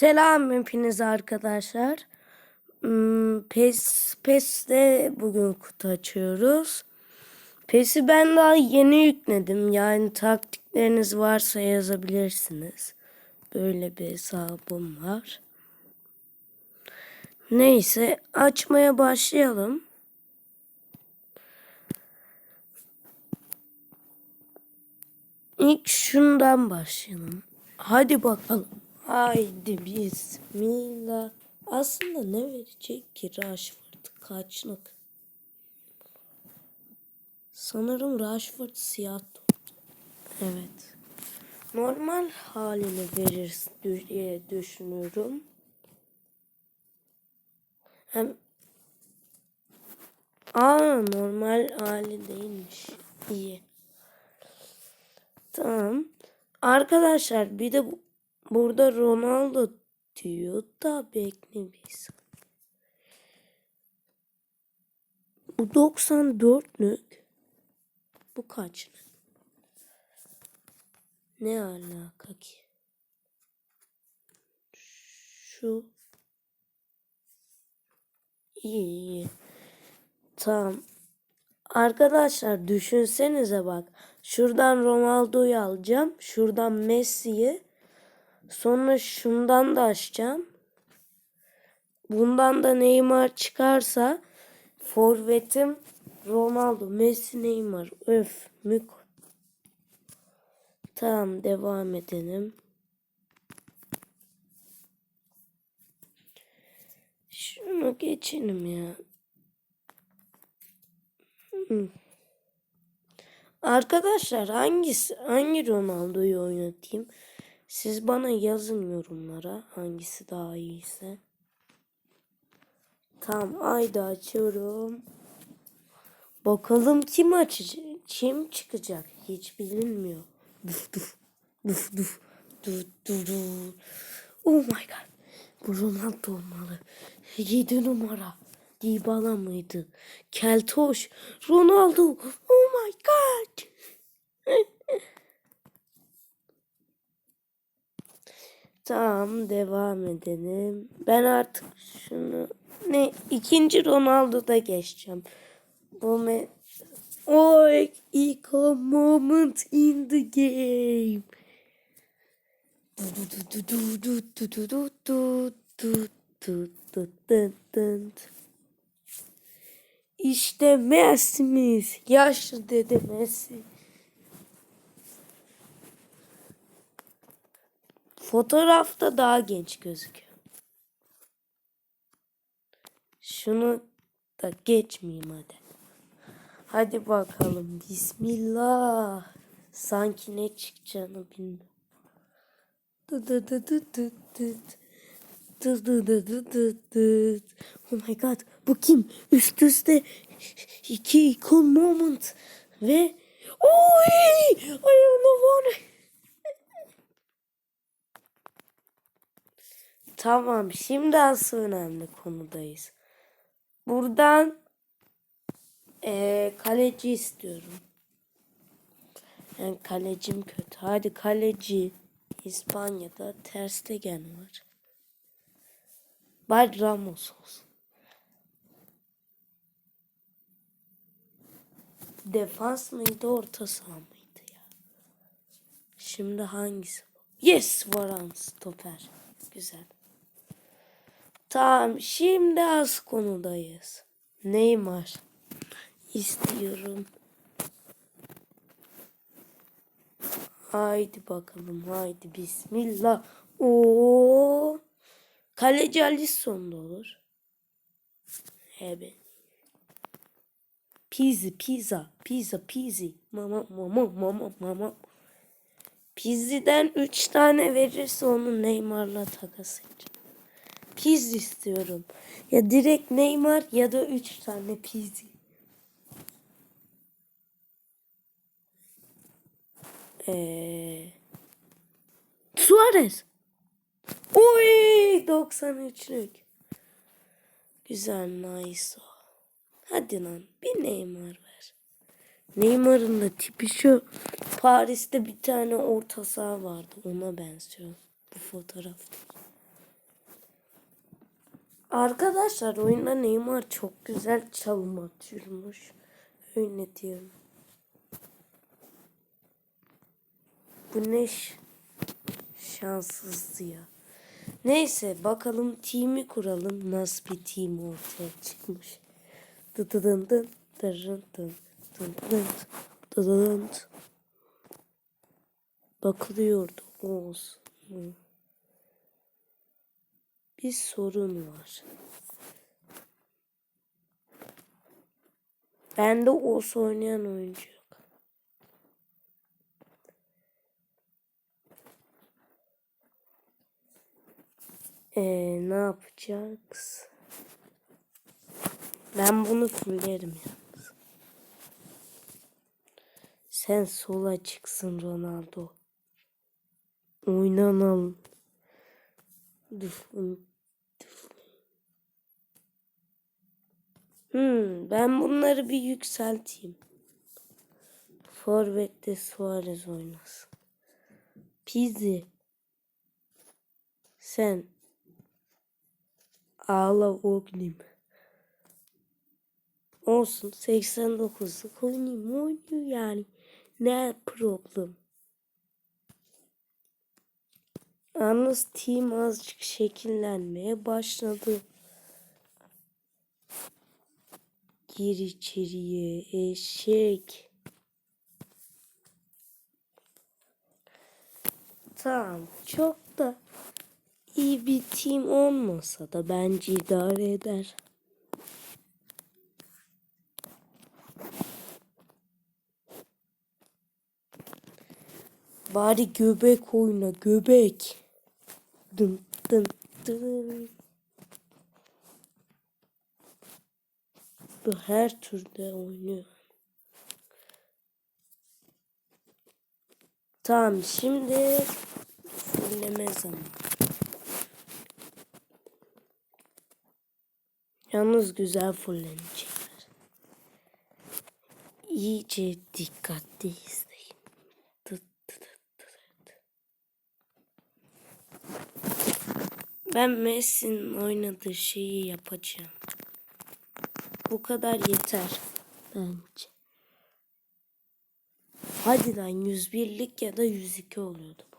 Selam hepinize arkadaşlar. Hmm, PES, PES'te bugün kutu açıyoruz. PES'i ben daha yeni yükledim. Yani taktikleriniz varsa yazabilirsiniz. Böyle bir hesabım var. Neyse açmaya başlayalım. İlk şundan başlayalım. Hadi bakalım. Haydi bismillah. Aslında ne verecek ki Rashford kaçlık? Sanırım Rashford siyah. Evet. Normal halini verir diye düşünüyorum. Hem Aa normal hali değilmiş. İyi. Tamam. Arkadaşlar bir de bu, burada Ronaldo diyor da bekle saniye. Bu 94'lük. Bu kaçlık? Ne alaka ki? Şu. İyi iyi. Tamam. Arkadaşlar düşünsenize bak. Şuradan Ronaldo'yu alacağım. Şuradan Messi'yi. Sonra şundan da açacağım. Bundan da Neymar çıkarsa forvetim Ronaldo, Messi, Neymar. Öf, mük. Tamam devam edelim. Şunu geçelim ya. Arkadaşlar hangisi hangi Ronaldo'yu oynatayım? Siz bana yazın yorumlara hangisi daha iyiyse. Tamam ayda açıyorum. Bakalım kim açacak? Kim çıkacak? Hiç bilinmiyor. Duf duf. Duf duf. Duf duf. Oh my god. Bu Ronaldo olmalı. 7 numara. Dybala mıydı? Keltoş. Ronaldo. Oh my god. Tamam devam edelim. Ben artık şunu ne ikinci Ronaldo'da geçeceğim. Bu me Oy, eco moment in the game. İşte Messi'miz. Yaşlı dede Messi. Fotoğrafta daha genç gözüküyor. Şunu da geçmeyeyim hadi. Hadi bakalım. Bismillah. Sanki ne çıkacağını bilmiyorum. Oh my god. Bu kim? Üst üste iki ikon moment. Ve Oy! Ayağına var. Tamam. Şimdi asıl önemli konudayız. Buradan ee, kaleci istiyorum. Yani kalecim kötü. Hadi kaleci. İspanya'da Ter Stegen var. Bari Ramos olsun. Defans mıydı orta saha mıydı ya? Şimdi hangisi? Yes Varan stoper. Güzel. Tamam şimdi az konudayız. Neymar istiyorum. Haydi bakalım haydi bismillah. Oo. Kaleci Alisson olur. Evet. Pizzi, pizza, pizza, pizzi. Mama, mama, mama, mama. Pizzi'den 3 tane verirse onu Neymar'la takas edeceğim. Pizzi istiyorum. Ya direkt Neymar ya da 3 tane Pizzi. Ee, Suarez. Oy 93'lük. Güzel nice o. Hadi lan bir Neymar ver. Neymar'ın da tipi şu. Paris'te bir tane orta saha vardı. Ona benziyor bu fotoğrafta. Arkadaşlar oyunda Neymar çok güzel çalım atıyormuş. Öyle diyorum. Bu ne şanssızdı ya. Neyse bakalım team'i kuralım. Nasıl bir team ortaya çıkmış. Dıdıdın dın dırın dın dın dın dıdıdın. Bakılıyordu olsun. Bir sorun var. Bende olsa oynayan oyuncu. Ee, ne yapacağız? Ben bunu fullerim yalnız. Sen sola çıksın Ronaldo. Oynanalım. Dur. Hmm, ben bunları bir yükselteyim. Forvet'te Suarez oynasın. Pizzi. Sen. Ağla oğlum. Olsun 89'luk oynayayım oynuyor yani. Ne problem. Yalnız team azıcık şekillenmeye başladı. Gir içeriye eşek. Tamam çok da iyi bir team olmasa da bence idare eder. Bari göbek oyna göbek. Dın dın dın. Bu her türde oynuyor. Tamam şimdi fulleme zamanı. Yalnız güzel fullenecekler. İyice dikkatli izleyin. Tıt tıt tıt. Ben Messi'nin oynadığı şeyi yapacağım. Bu kadar yeter bence. Hadi lan 101'lik ya da 102 oluyordu bu.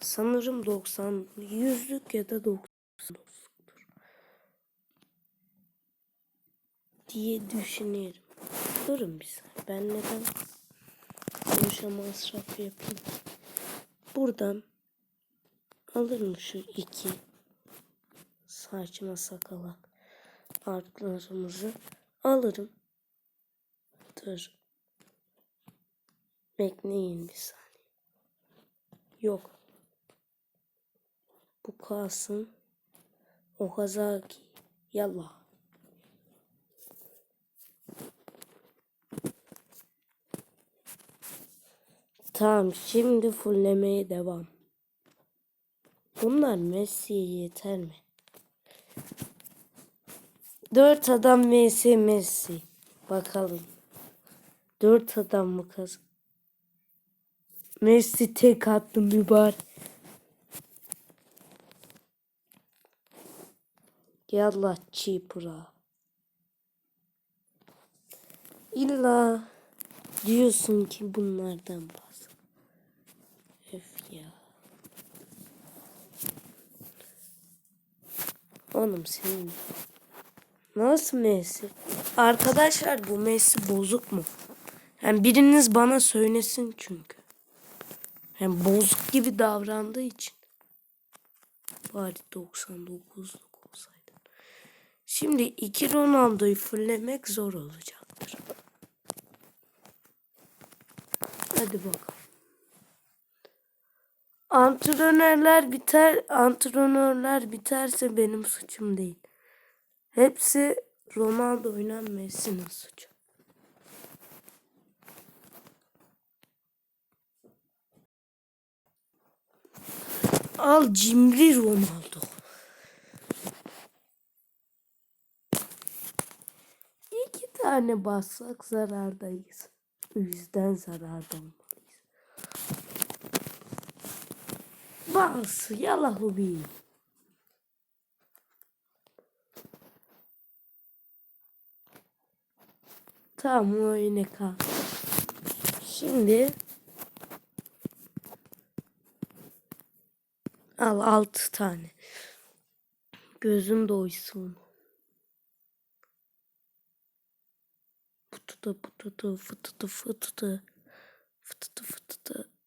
Sanırım 90 yüzlük ya da 90 diye düşünüyorum. Durun bir saniye. Ben neden boşa masraf yapayım? Buradan alırım şu iki saçma sakalak artlarımızı alırım. Dur. Bekleyin bir saniye. Yok. Bu kalsın. Okazaki. Yallah. Tamam şimdi fullemeye devam. Bunlar Messi'ye yeter mi? Dört adam Messi Messi. Bakalım. Dört adam mı kaz? Messi tek attı mübarek. Yallah çipra. İlla diyorsun ki bunlardan bahs. Öf ya. Oğlum senin nasıl Messi? Arkadaşlar bu Messi bozuk mu? Yani biriniz bana söylesin çünkü. Yani bozuk gibi davrandığı için. Bari 99'luk olsaydı. Şimdi iki Ronaldo'yu fullemek zor olacaktır. Hadi bakalım. Antrenörler biter, antrenörler biterse benim suçum değil. Hepsi Ronaldo oynan Messi'nin suçu. Al cimri Ronaldo. İki tane bassak zarardayız. O yüzden zararda Defans. Yalla hubi. Tamam o yine kal. Şimdi al altı tane. Gözün doysun. Fıtıtı fıtıtı fıtıtı fıtıtı fıtıtı fıtıtı.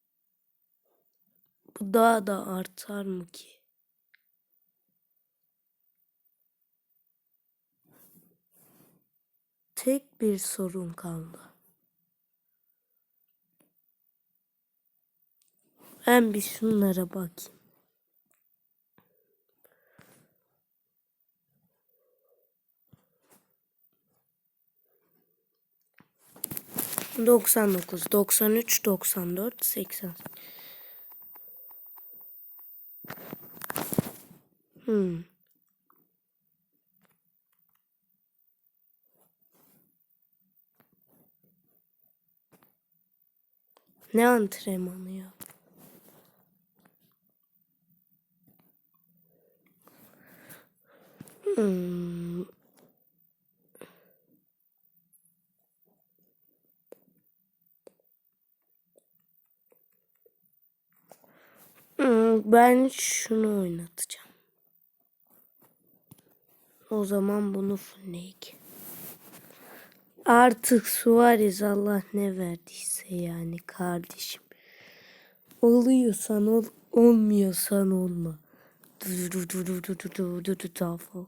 Bu daha da artar mı ki? Tek bir sorun kaldı. Ben bir şunlara bakayım. Doksan dokuz, doksan üç, doksan dört, seksen. Hmm. Ne antrenmanı ya? Hmm. Ben şunu oynatacağım. O zaman bunu fulleyik. Artık Suarez Allah ne verdiyse yani kardeşim. Oluyorsan ol, olmuyorsan olma. Tafo.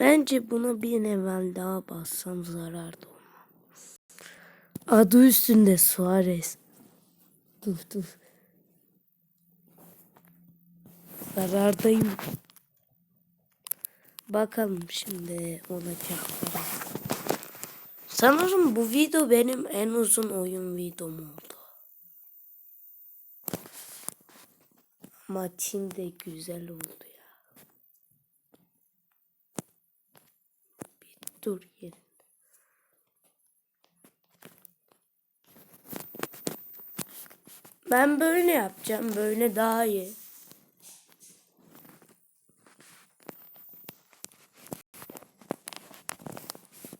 Bence buna bir evvel daha bassam zarardı. Adı üstünde Suarez. Dur dur. Zarardayım. Bakalım şimdi olacaklara. Sanırım bu video benim en uzun oyun videom oldu. Ama Çin de güzel oldu ya. Bir dur yerinde. Ben böyle yapacağım. Böyle daha iyi.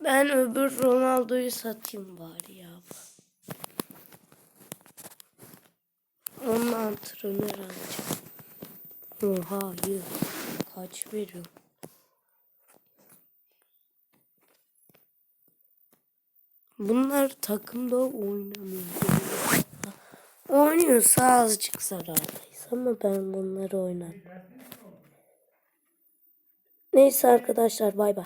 Ben öbür Ronaldo'yu satayım bari ya. Onun antrenör alacağım. Oha hayır. Kaç veriyor? Bunlar takımda oynamıyor. Oynuyorsa azıcık zarardayız ama ben bunları oynarım. Neyse arkadaşlar bay bay.